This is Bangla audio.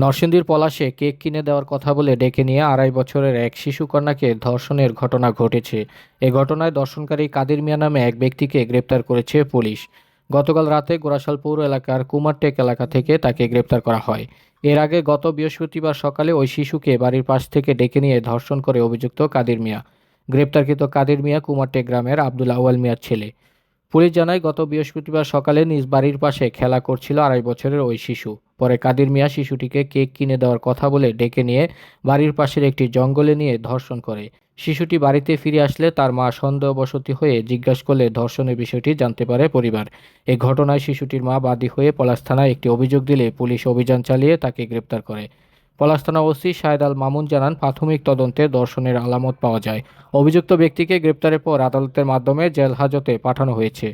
নরসিংদীর পলাশে কেক কিনে দেওয়ার কথা বলে ডেকে নিয়ে আড়াই বছরের এক শিশুকন্যাকে ধর্ষণের ঘটনা ঘটেছে। এ ঘটনায় দর্শনকারী কাদির মিয়া নামে এক ব্যক্তিকে গ্রেপ্তার করেছে পুলিশ। গতকাল রাতে গোরাশাল পৌর এলাকার কুমারটেক এলাকা থেকে তাকে গ্রেপ্তার করা হয়। এর আগে গত বৃহস্পতিবার সকালে ওই শিশুকে বাড়ির পাশ থেকে ডেকে নিয়ে ধর্ষণ করে অভিযুক্ত কাদির মিয়া। গ্রেপ্তারকৃত কাদির মিয়া কুমারটেক গ্রামের আব্দুল আউয়াল মিয়ার ছেলে। পুলিশ জানায়, গত বৃহস্পতিবার সকালে নিজ বাড়ির পাশে খেলা করছিল আড়াই বছরের ওই শিশু। পরে কাদির মিয়া শিশুটিকে কেক কিনে দেওয়ার কথা বলে ডেকে নিয়ে বাড়ির পাশের একটি জঙ্গলে নিয়ে ধর্ষণ করে। শিশুটি বাড়িতে ফিরে আসলে তার মা সন্দেহবশতী হয়ে জিজ্ঞাসা করলে ধর্ষণের বিষয়টি জানতে পারে পরিবার। এই ঘটনায় শিশুটির মা বাদী হয়ে পলাশ থানায় একটি অভিযোগ দিলে পুলিশ অভিযান চালিয়ে তাকে গ্রেপ্তার করে। পলাশ থানা ওসি শাহেদ আল মামুন জানান, প্রাথমিক তদন্তে দর্শনের আলামত পাওয়া যায়। অভিযুক্ত ব্যক্তিকে গ্রেপ্তারের পর আদালতের মাধ্যমে জেল হাজতে পাঠানো হয়েছে।